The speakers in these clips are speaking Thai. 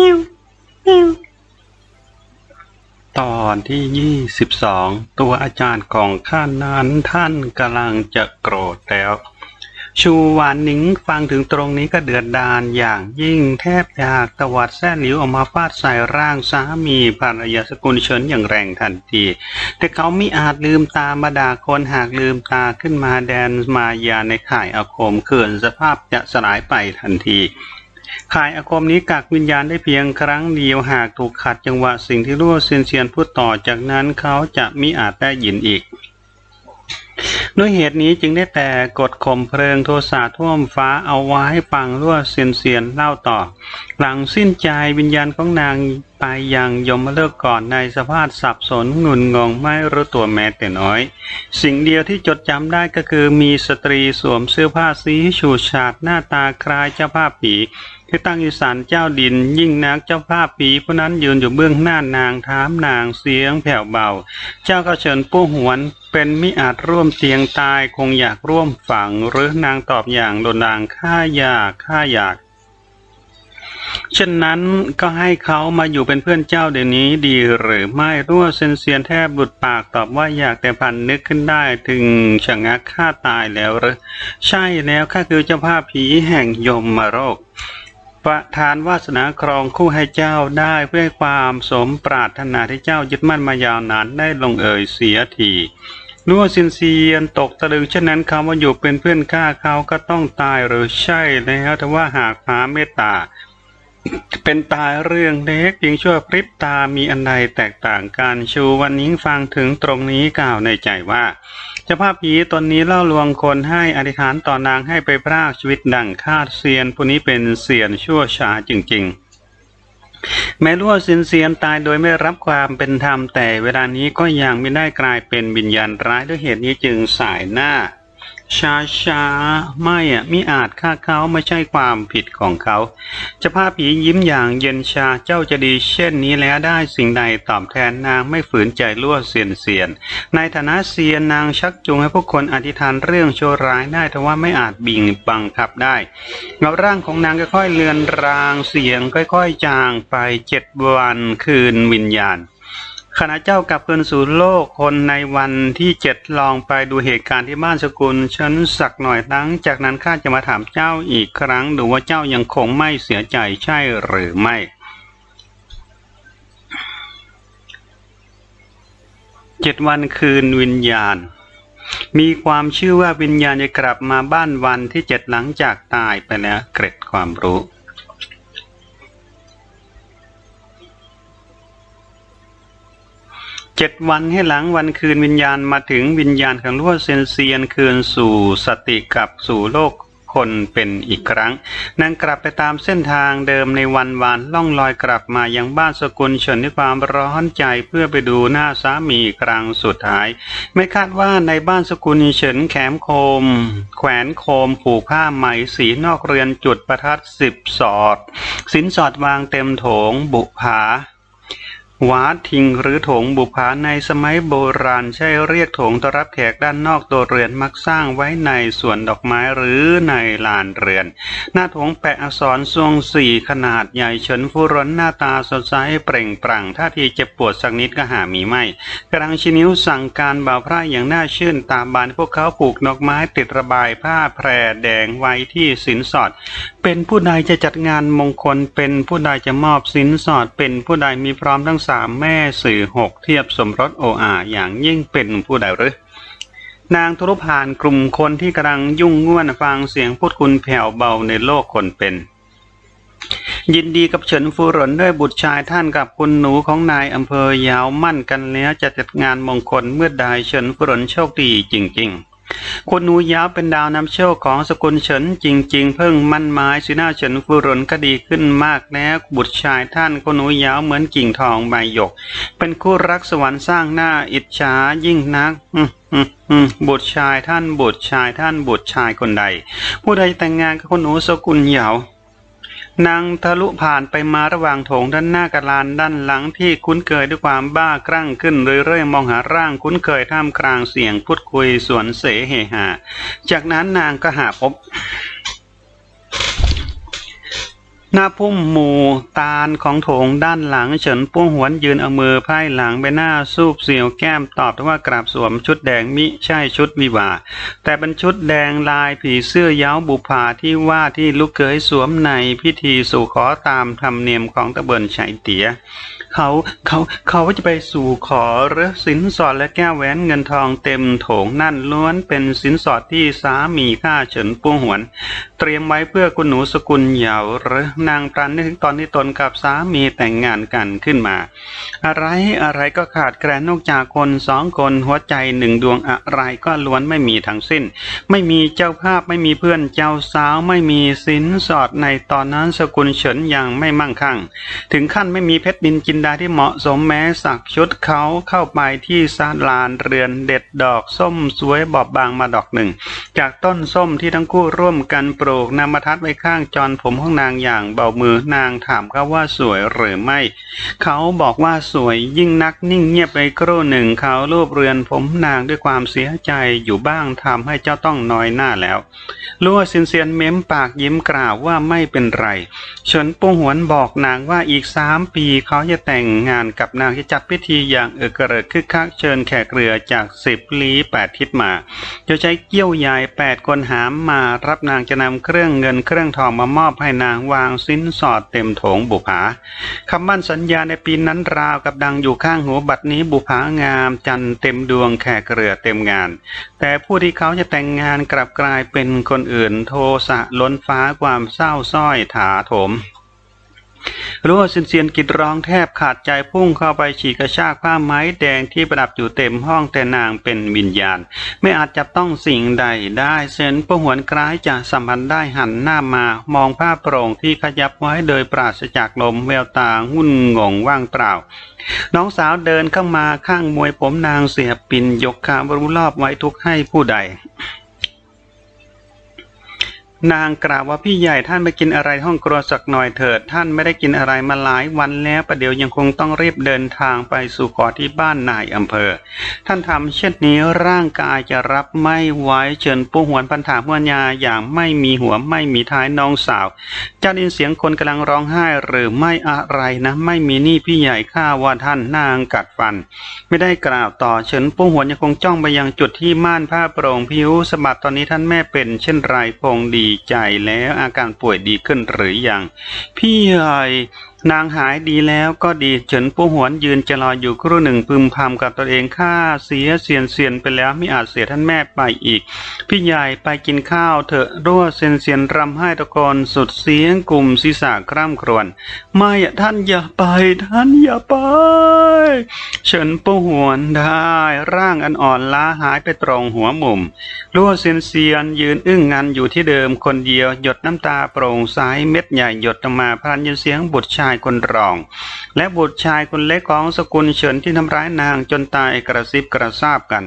มิวมิวตอนที่ยี่สิบสองตัวอาจารย์ของข้านั้นท่านกำลังจะโกรธแล้ว ชูวานนิงฟังถึงตรงนี้ก็เดือดดาลอย่างยิ่งแทบอยากตวัดแส้หลิวออกมาฟาดใส่ร่างสามีภรรยาสกุลเฉินอย่างแรงทันที แต่เขาไม่อาจลืมตามาด่าคนหากลืมตาขึ้นมาแดนมายาในข่ายอาคมเขื่อนสภาพจะสลายไปทันที ข่ายอาคมนี้กักวิญญาณได้เพียงครั้งเดียวหากถูกขัดจังหวะสิ่งที่รั่วเซียนเซียนพูดต่อจากนั้นเขาจะมิอาจได้ยินอีกด้วยเหตุนี้จึงได้แต่กดข่มเพลิงโทสะท่วมฟ้าเอาไว้ให้ฟังรั่วเซียนเซียนเล่าต่อ หลังสิ้นใจวิญญาณของนาง ไปยังยมเลิกก่อนในสภาพสับสนงุนงงไม่รู้ตัวแม้แต่น้อย สิ่งเดียวที่จดจำได้ก็คือมีสตรีสวมเสื้อผ้าสีฉูดฉาดหน้าตาคล้ายเจ้าภาพผีคือตั้งอยู่ศาลเจ้าดิน ยิ่งนักเจ้าภาพผีผู้นั้นยืนอยู่เบื้องหน้านางถามนางเสียงแผ่วเบา เจ้าก็เชิญผู้หวนเป็นมิอาจร่วมเตียงตายคงอยากร่วมฝังหรือนางตอบอย่างโดนดางข้าอยากข้าอยาก เช่นนั้นก็ให้เขามาอยู่เป็นเพื่อนเจ้าเดี๋ยวนี้ดีหรือไม่รั่วเซนเซียนแทบหลุดปากตอบว่าอยากแต่พันนึกขึ้นได้ถึงชะงักฆ่าตายแล้วหรือใช่แล้วข้าคือเจ้าภาพผีแห่งยมมาโรคประทานวาสนาครองคู่ให้เจ้าได้เพื่อความสมปรารถนาที่เจ้ายึดมั่นมายาวนานได้ลงเอยเสียทีนัวซินเซียนตกตะลึงเช่นนั้นคำว่าอยู่เป็นเพื่อนข้าเขาก็ต้องตายหรือใช่แล้วแต่ว่าหากหาเมตตา เป็นตายเรื่องเล็กเพียงชั่วพริบตามีอันใดแตกต่างกันชูวันนี้ฟังถึงตรงนี้กล่าวในใจว่าเจ้าภาพผีตนนี้เล่าลวงคนให้อธิษฐานต่อนางให้ไปพรากชีวิตดังคาดเซียนผู้นี้เป็นเซียนชั่วช้าจริง ๆแม้รู้ว่าสินเซียนตายโดยไม่รับความเป็นธรรมแต่เวลานี้ก็ยังไม่ได้กลายเป็นวิญญาณร้ายด้วยเหตุนี้จึงสายหน้า ช้าช้าไม่อะมิอาจฆ่าเขาไม่ใช่ความผิดของเขาจะพาพผียิ้มอย่างเย็นชาเจ้าจะดีเช่นนี้แล้วได้สิ่งใดตอบแทนนางไม่ฝืนใจลั่วเซียนเซียน ในฐานะเซียนนางชักจูงให้ผู้คนอธิษฐานเรื่องชั่วร้ายได้แต่ว่าไม่อาจบิงบังคับได้เงาร่างของนางค่อยๆเลือนรางเสียงค่อยๆ จางไปเจ็ดวันคืนวิญญาณ ขณะเจ้ากลับคืนสู่โลกคนในวันที่เจ็ดลองไปดูเหตุการณ์ที่บ้านสกุลฉันสักหน่อยหลังจากนั้นข้าจะมาถามเจ้าอีกครั้งดูว่าเจ้ายังคงไม่เสียใจใช่หรือไม่ เจ็ดวันคืนวิญญาณ มีความเชื่อว่าวิญญาณจะกลับมาบ้านวันที่เจ็ดหลังจากตายไปแล้วเกร็ดความรู้ เจ็ดวันให้หลังวันคืนวิญญาณมาถึงวิญญาณของลวดเซนเซียนคืนสู่สติกับสู่โลกคนเป็นอีกครั้งนางกลับไปตามเส้นทางเดิมในวันวานล่องลอยกลับมายังบ้านสกุลเฉินด้วยความร้อนใจเพื่อไปดูหน้าสามีครั้งสุดท้าย ไม่คาดว่าในบ้านสกุลเฉินแขมโคม แขวนโคมผูกผ้าไหมสีนอกเรือนจุดประทัดสิบสอด สินสอดวางเต็มโถงบุผา วาดทิงหรือโถงบุพาในสมัยโบราณใช้เรียกโถงต้อนรับแขกด้านนอกตัวเรือนมักสร้างไว้ในสวนดอกไม้หรือในลานเรือน หน้าโถงแปะอักษรทรงสี่ขนาดใหญ่เฉินฟูรนหน้าตาสดใสเปล่งปลั่งท่าทีเจ็บปวดสักนิดก็หามีไม่กำลังชินิ้วสั่งการบ่าวพระอย่างน่าชื่นตามบานพวกเขาผูกดอกไม้ติดระบายผ้าแพรแดงไว้ที่สินสอด เป็นผู้ใดจะจัดงานมงคลเป็นผู้ใดจะมอบสินสอดเป็นผู้ใดมีพร้อมทั้งสามแม่สื่อหกเทียบสมรสโออาอย่างยิ่งเป็นผู้ใดหรือนางทุรผ่านกลุ่มคนที่กำลังยุ่งง่วนฟังเสียงพูดคุณแผ่วเบาในโลกคนเป็น ยินดีกับเฉินฟูหรนด้วยบุตรชายท่านกับคุณหนูของนายอำเภอยาวมั่นกันแล้วจะจัดงานมงคลเมื่อใดเฉินฟูหรนโชคดีจริง ๆ คุณหนูยาวเป็นดาวนำโชคของสกุลเฉินจริง ๆ เพิ่งมั่นไม้สีหน้าเฉินฟูหรนก็ดีขึ้นมากแล้วบุตรชายท่านคุณหนูยาวเหมือนกิ่งทองใบหยก เป็นคู่รักสวรรค์สร้างหน้าอิจฉายิ่งนักบุตรชายท่านบุตรชายท่านบุตรชายคนใด ผู้ใดแต่งงานกับคุณหนูสกุลเหยา นางทะลุผ่านไปมาระหว่างโถงด้านหน้ากระลานด้านหลังที่คุ้นเคยด้วยความบ้าคลั่งขึ้นเรื่อยๆมองหาร่างคุ้นเคยท่ามกลางเสียงพูดคุยสวนเสเฮหา จากนั้นนางก็หาพบ หน้าพุ่มหมู่ตาลของโถงด้านหลัง เฉินป้วงหวนยืนเอามือไพ่หลังใบหน้าสูบเสียวแก้มตอบว่ากราบสวมชุดแดงมิใช่ชุดวิวา แต่เป็นชุดแดงลายผีเสื้อเย้าบุพาที่ว่าที่ลูกเขยสวมในพิธีสู่ขอตามธรรมเนียมของตะเบินชัยเตียเขาเขาเขาจะไปสู่ขอหรือสินสอดและแก้วแหวนเงินทองเต็มโถงนั่นล้วนเป็นสินสอดที่สามีข้าเฉินป้วงหวน เตรียมไว้เพื่อคุณหนูสกุลเหยาหรือนางปรันนึกถึงตอนที่ตนกับสามีแต่งงานกันขึ้นมา อะไรอะไรก็ขาดแคลนนอกจากคนสองคนหัวใจหนึ่งดวงอะไรก็ล้วนไม่มีทั้งสิ้น ไม่มีเจ้าภาพไม่มีเพื่อนเจ้าสาวไม่มีสินสอดในตอนนั้นสกุลเฉินยังไม่มั่งคั่ง ถึงขั้นไม่มีเพชรดินจินดาที่เหมาะสมแม้สักชุดเขาเข้าไปที่ซาลานเรือนเด็ดดอกส้มสวยบอบบางมาดอกหนึ่ง จากต้นส้มที่ทั้งคู่ร่วมกันปลูกนำมาทัดไว้ข้างจอนผมของนางอย่างเบามือนางถามเขาว่าสวยหรือไม่ เขาบอกว่าสวยยิ่งนักนิ่งเงียบไปครู่หนึ่งเขารูปเรือนผมนางด้วยความเสียใจอยู่บ้างทำให้เจ้าต้องน้อยหน้าแล้วลัวซินเซียนเม้มปากยิ้มกล่าวว่าไม่เป็นไรเฉินปงหวนบอกนางว่าอีกสามปีเขาจะแต่งงานกับนางจะจัดพิธีอย่างเอกเริกคึกคักเชิญแขกเรือจากสิบลี้แปดทิศมา จะใช้เกี้ยวใหญ่แปดคนหามมารับนางจะนำเครื่องเงินเครื่องทองมามอบให้นางวางสินสอดเต็มโถงบุภาคำมั่นสัญญาในปีนั้นราวกับดังอยู่ข้างหัวบัดนี้บุภางามจันเต็มดวงแขกเรือเต็มงาน แต่ผู้ที่เขาจะแต่งงานกลับกลายเป็นคนอื่นโทสะล้นฟ้าความเศร้าส้อยถาโถม รู้ว่าสินเซียนกิดร้องแทบขาดใจพุ่งเข้าไปฉีกกระชากผ้าไม้แดงที่ประดับอยู่เต็มห้องแต่นางเป็นวิญญาณ ไม่อาจจับต้องสิ่งใดได้เซนประหวนคล้ายจะสัมพันธ์ได้หันหน้ามามองผ้าโปร่งที่ขยับไว้โดยปราศจากลมแววตาหุ่นงงว่างเปล่า น้องสาวเดินเข้ามาข้างมวยผมนางเสียบปินยกขาบรุรอบไว้ทุกให้ผู้ใด นางกล่าวว่าพี่ใหญ่ท่านไปกินอะไรห้องครัวสักหน่อยเถิด ท่านไม่ได้กินอะไรมาหลายวันแล้วประเดี๋ยวยังคงต้องรีบเดินทางไปสู่ขอที่บ้านนายอำเภอ ท่านทำเช่นนี้ร่างกายจะรับไม่ไหวเชิญปูหวนพันถามหัวยาอย่างไม่มีหัวไม่มีท้ายน้องสาวจ้าได้ยินเสียงคนกำลังร้องไห้หรือไม่อะไรนะ ไม่มีนี่พี่ใหญ่ข้าว่าท่านนางกัดฟัน ไม่ได้กล่าวต่อเฉินปุ้หวนยังคงจ้องไปยังจุดที่ม่านผ้าโปร่งผิวสะบัดตอนนี้ท่านแม่เป็นเช่นไรพงดีใจแล้วอาการป่วยดีขึ้นหรือยัง พี่ใหญ่นางหายดีแล้วก็ดีเฉินผู้หวนยืนจะรออยู่ครู่หนึ่งพึมพำกับตัวเองข้าเสียเสียนเสียนไปแล้วไม่อาจเสียท่านแม่ไปอีก พี่ใหญ่ไปกินข้าวเถอะรั่วเซียนเซียนรำให้ตะโกนสุดเสียงกลุ่มศีรษะคร่ำครวญไม่ท่านอย่าไปท่านอย่าไป เฉินปูหวนได้ ร่างอันอ่อนล้าหายไปตรงหัวมุมรั่วเซียนเซียนยืนอึ้งงันอยู่ที่เดิมคนเดียวหยดน้ำตาโปร่งใสเม็ดใหญ่หยดมาพันยินเสียงบุตรชายคนรอง และบุตรชายคนเล็กของสกุลเฉินที่ทำร้ายนางจนตายกระซิบกระซาบกัน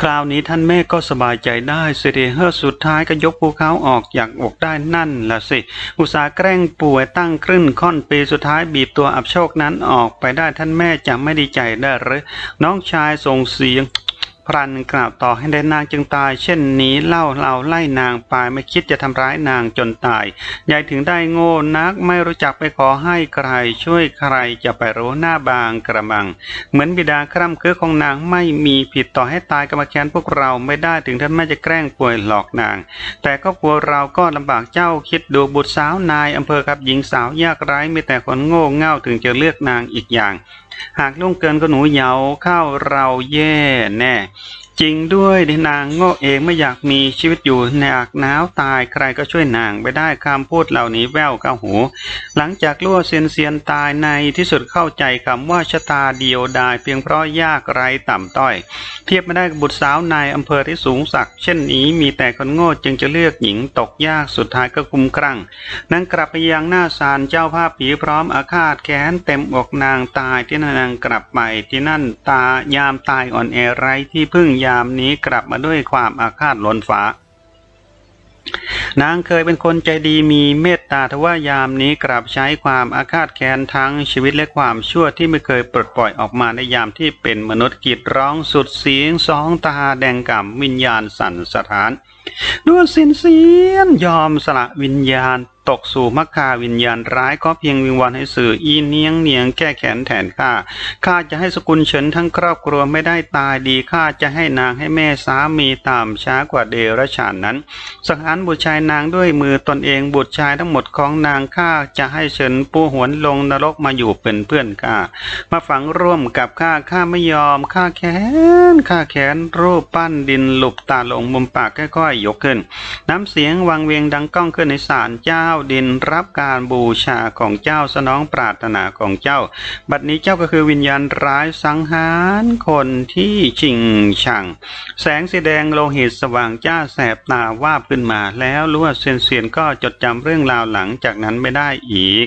คราวนี้ท่านแม่ก็สบายใจได้สิริเฮอสุดท้ายก็ยกภูเขาออกจากอกได้นั่นละสิ อุตสาแกล้งป่วยตั้งครึ่นค่อนปีสุดท้ายบีบตัวอับโชคนั้นออกไปได้ท่านแม่จะไม่ดีใจได้หรือน้องชายส่งเสียง พรันกล่าวต่อให้ได้นางจึงตาย เช่นนี้เล่าเราไล่นางไปไม่คิดจะทำร้ายนางจนตายยายถึงได้โง่นักไม่รู้จักไปขอให้ใคร ช่วยใครจะไปรู้หน้าบางกระมัง เหมือนบิดาคร่ำคือของนางไม่มีผิดต่อให้ตายก็มาแค้นพวกเราไม่ได้ถึงท่านแม่จะแกล้งป่วยหลอกนาง แต่ก็กลัวเราก็ลำบากเจ้าคิดดูบุตรสาวนายอำเภอกับหญิงสาวยากไร้มีแต่คนโง่เง่าถึงจะเลือกนางอีกอย่าง หากล่วงเกินก็หนูเหยาเข้าเราแย่แน่ จริงด้วยนางโง่เองไม่อยากมีชีวิตอยู่ในอากหนาวตายใครก็ช่วยนางไปได้คำพูดเหล่านี้แว่วเข้าหู หลังจากล่วเซียนเซียนตายในที่สุดเข้าใจคำว่าชะตาเดียวดายเพียงเพราะยากไรต่ำต้อย เทียบไม่ได้กับบุตรสาวนายอำเภอที่สูงสักดิ์เช่นนี้มีแต่คนโง่จึงจะเลือกหญิงตกยากสุดท้ายก็คุ้มครั่งนางกลับไปยังหน้าศาลเจ้าภาพผีพร้อมอาฆาตแค้นเต็มอกนางตายที่นางกลับไปที่นั่นตายามตายอ่อนแอไรที่พึ่งยามนี้กลับมาด้วยความอาฆาตล้นฟ้า นางเคยเป็นคนใจดีมีเมตตาทว่ายามนี้กลับใช้ความอาฆาตแค้นทั้งชีวิตและความชั่วที่ไม่เคยปลดปล่อยออกมาในยามที่เป็นมนุษย์กรีดร้องสุดเสียงสองตาแดงก่ำวิญญาณสั่นสถาน ด้วยสินเสียนยอมสละวิญญาณตกสู่มัคคาวิญญาณร้ายก็เพียงวิงวอนให้สื่ออีเนียงเนียงแก้แขนแทนข้าข้าจะให้สกุลเฉินทั้งครอบครัวไม่ได้ตายดีข้าจะให้นางให้แม่สามีตามช้ากว่าเดรัจฉานนั้น สังหารบุตรชายนางด้วยมือตนเองบุตรชายทั้งหมดของนางข้าจะให้เฉินปูหวนลงนรกมาอยู่เป็นเพื่อนข้ามาฝังร่วมกับข้าข้าไม่ยอมข้าแค้นข้าแค้นรูปปั้นดินหลุบตาลงมุมปากค่อยๆยกขึ้น น้ำเสียงวังเวียงดังก้องขึ้นในศาลเจ้าดินรับการบูชาของเจ้าสนองปรารถนาของเจ้า บัดนี้เจ้าก็คือวิญญาณร้ายสังหารคนที่ชิงชัง แสงสีแดงโลหิตสว่างจ้าแสบตาวาบขึ้นมา แล้วลวดเซียนเซียนก็จดจำเรื่องราวหลังจากนั้นไม่ได้อีก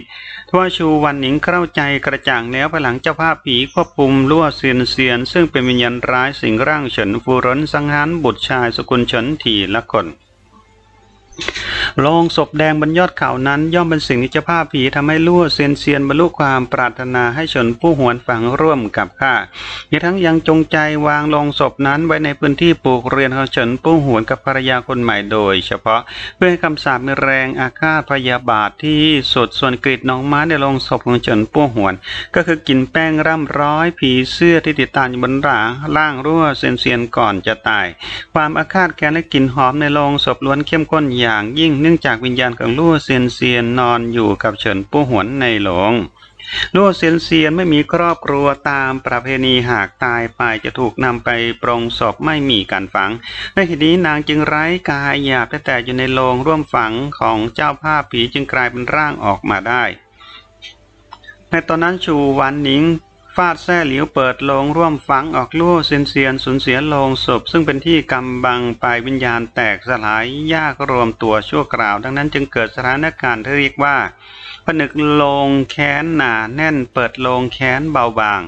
ทว่าชูวันหนิงเข้าใจกระจ่างแล้วภายหลังเจ้าภาพผีควบคุมลวดเซียนเซียน ซึ่งเป็นวิญญาณร้ายสิงร่างเฉินฟูรนสังหารบุตรชายสกุลเฉินทีละคน โลงศพแดงบนยอดเขานั้น ย่อมเป็นสิ่งที่เจ้าภาพผีทำให้ลั่วเซียนเซียนบรรลุความปรารถนาให้ชนผู้หวนฝังร่วมกับข้าอีกทั้งยังจงใจวางโลงศพนั้นไว้ในพื้นที่ปลูกเรียนของเฉินผู้หวนกับภรรยาคนใหม่โดย เฉพาะเพื่อให้คำสาปมีแรงอาฆาตพยาบาทที่สุดส่วนกรีดน้องม้าในโลงศพของเฉินผู้หวน ก็คือกินแป้งร่ำร้อยผีเสื้อที่ติดตามอยู่บนหลังล่างรั่วเซียนเซียนก่อนจะตาย ความอาฆาตแค้นและกลิ่นหอมในโลงศพล้วนเข้มข้นอย่างยิ่งเนื่องจากวิญญาณของลู่เซียนเซียนนอนอยู่กับเฉินปู้หวนในโลงลู่เซียนเซียนไม่มีครอบครัวตามประเพณีหากตายไปจะถูกนำไปปรงศพไม่มีการฝังในทีนี้นางจึงไร้กายหยาบแต่อยู่ในโลงร่วมฝังของเจ้าภาพผีจึงกลายเป็นร่างออกมาได้ในตอนนั้นชูวันหนิง ฟาดแส่เหลียวเปิดโลงร่วมฝังออกลู่เซียนเซียนสูญเสียโลงศพ ซึ่งเป็นที่กำบังปลายวิญญาณแตกสลายยากรวมตัวชั่วคราว ดังนั้นจึงเกิดสถานการณ์ที่เรียกว่าผนึกโลงแค้นหนาแน่นเปิดโลงแค้นเบาบาง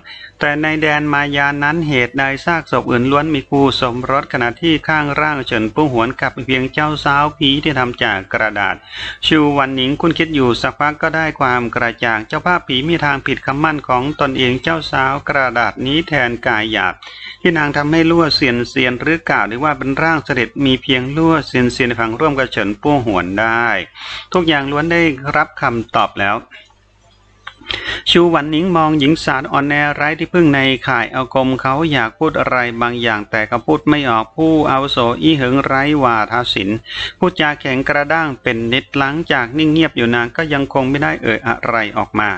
แต่ในแดนมายานั้นเหตุใดซากศพอื่นล้วนมีคู่สมรสขณะที่ข้างร่างเฉินปุ้หวนกับเพียงเจ้าสาวผีที่ทำจากกระดาษชูวันหนิงคุณคิดอยู่สักพักก็ได้ความกระจ่างเจ้าภาพผีมีทางผิดคำมั่นของตนเองเจ้าสาวกระดาษนี้แทนกายหยาบที่นางทำให้ลั่วเซียนเซียนหรือกล่าวได้ว่าเป็นร่างเสด็จมีเพียงลั่วเซียนเซียนฝังร่วมกับเฉินปุ้หวนได้ ทุกอย่างล้วนได้รับคำตอบแล้ว ชูหวันหนิงมองหญิงสาวอ่อนแอไร้ที่พึ่งในข่ายอาคมเขาอยากพูดอะไรบางอย่างแต่ก็พูดไม่ออกผู้อาโสอีเหิงไร้วาทศิลป์พูดจาแข็งกระด้างเป็นนิดหลังจากนิ่งเงียบอยู่นานก็ยังคงไม่ได้เอ่ยอะไรออกมา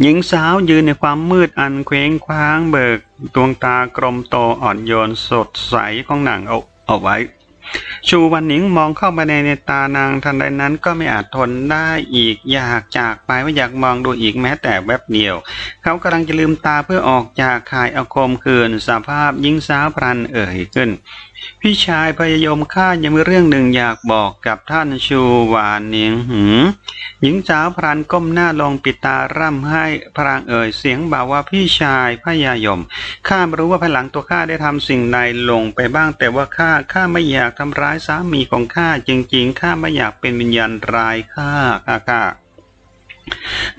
หญิงสาวยืนในความมืดอันเคว้งคว้างเบิก ดวงตากลมโตอ่อนโยนสดใสของหนางเอาเอาไว้ ชูวันหนิงมองเข้าไปในในตานางทันใดนั้นก็ไม่อาจทนได้อีกอยากจากไปไม่อยากมองดูอีกแม้แต่แวบเดียว เขากำลังจะลืมตาเพื่อออกจากข่ายอาคมคืนสภาพหญิงสาวพรันเอ่ยขึ้น พี่ชายพยายมข้ายังมีเรื่องหนึ่งอยากบอกกับท่านชูหวานเนียงหืมหญิงสาวพรันก้มหน้าลงปิดตาร่ำให้พรางเอ่ยเสียงบ่าว่าพี่ชายพยายมข้าไม่รู้ว่าภายหลังตัวข้าได้ทำสิ่งใดลงไปบ้าง แต่ว่าข้าข้าไม่อยากทำร้ายสามีของข้าจริงๆข้าไม่อยากเป็นวิญญาณร้ายข้าข้าข้า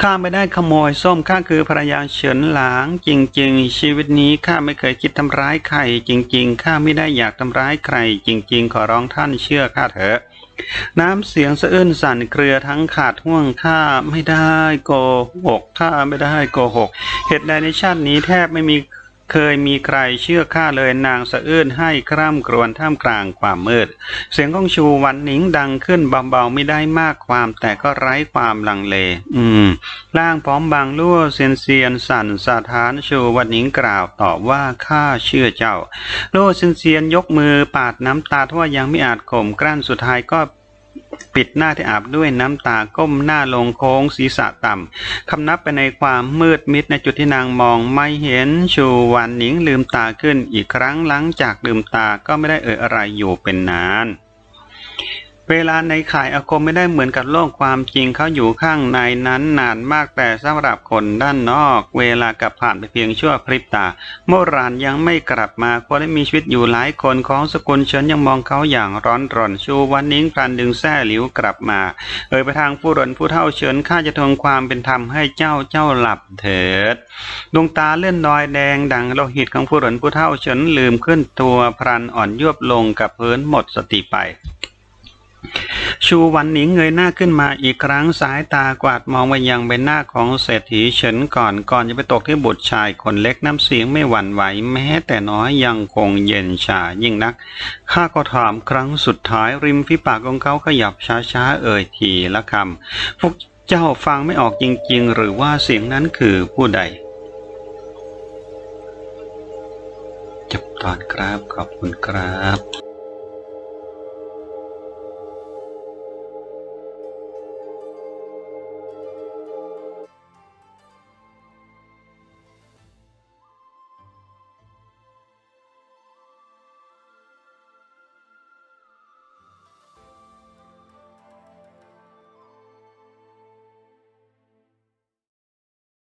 ข้าไม่ได้ขโมยส้มข้าคือภรรยาเฉินหลางจริง ๆ ชีวิตนี้ข้าไม่เคยคิดทำร้ายใครจริง ๆข้าไม่ได้อยากทำร้ายใคร จริง ๆ ขอร้องท่านเชื่อข้าเถอะ น้ำเสียงสะอื้นสั่นเครือทั้งขาดห่วงข้าไม่ได้โกหกข้าไม่ได้โกหกเหตุใดในชาตินี้แทบไม่มี เคยมีใครเชื่อข้าเลยนางสะอื้นให้คร่ำครวญท่ามกลางความมืด เสียงของชูวันหนิงดังขึ้นเบาๆไม่ได้มากความแต่ก็ไร้ความลังเล อืมร่างพร้อมบางลั่วเซียนเซียนสั่นสาทานชูวันหนิงกล่าวตอบว่าข้าเชื่อเจ้า โลเซียนเซียนยกมือปาดน้ำตาทว่ายังไม่อาจข่มกลั้นสุดท้ายก็ ปิดหน้าที่อาบด้วยน้ำตาก้มหน้าลงโค้งศีรษะต่ำ คำนับไปในความมืดมิดในจุดที่นางมองไม่เห็นชูวันหนิงลืมตาขึ้นอีกครั้งหลังจากลืมตาก็ไม่ได้เอ่ยอะไรอยู่เป็นนาน เวลาในข่ายอาคมไม่ได้เหมือนกับโลกความจริงเขาอยู่ข้างในนั้นนานมากแต่สำหรับคนด้านนอก เวลากับผ่านไปเพียงชั่วพริบตา โมรานยังไม่กลับมาคนที่มีชีวิตอยู่หลายคนของสกุลเฉินยังมองเขาอย่างร้อนรนชูวันนิ้งพลันดึงแส้หลิวกลับมาเอ่ยไปทางผู้รนผู้เท่าเฉินข้าจะทวงความเป็นธรรมให้เจ้าเจ้าหลับเถิดดวงตาเลื่อนลอยแดงดังโลหิตของผู้รนผู้เท่าเฉินลืมขึ้นตัวพรันอ่อนยวบลงกับพื้นหมดสติไป ชูวันหนิงเงยหน้าขึ้นมาอีกครั้งสายตากวาดมองไปยังใบหน้าของเศรษฐีเฉินก่อนก่อนจะไปตกที่บุตรชายคนเล็กน้ำเสียงไม่หวั่นไหวแม้แต่น้อยยังคงเย็นชายิ่งนัก ข้าก็ถามครั้งสุดท้ายริมฝีปากของเขาขยับช้าๆเอ่ยทีละคำพวกเจ้าฟังไม่ออกจริงๆ หรือว่าเสียงนั้นคือผู้ใดจบตอนครับขอบคุณครับ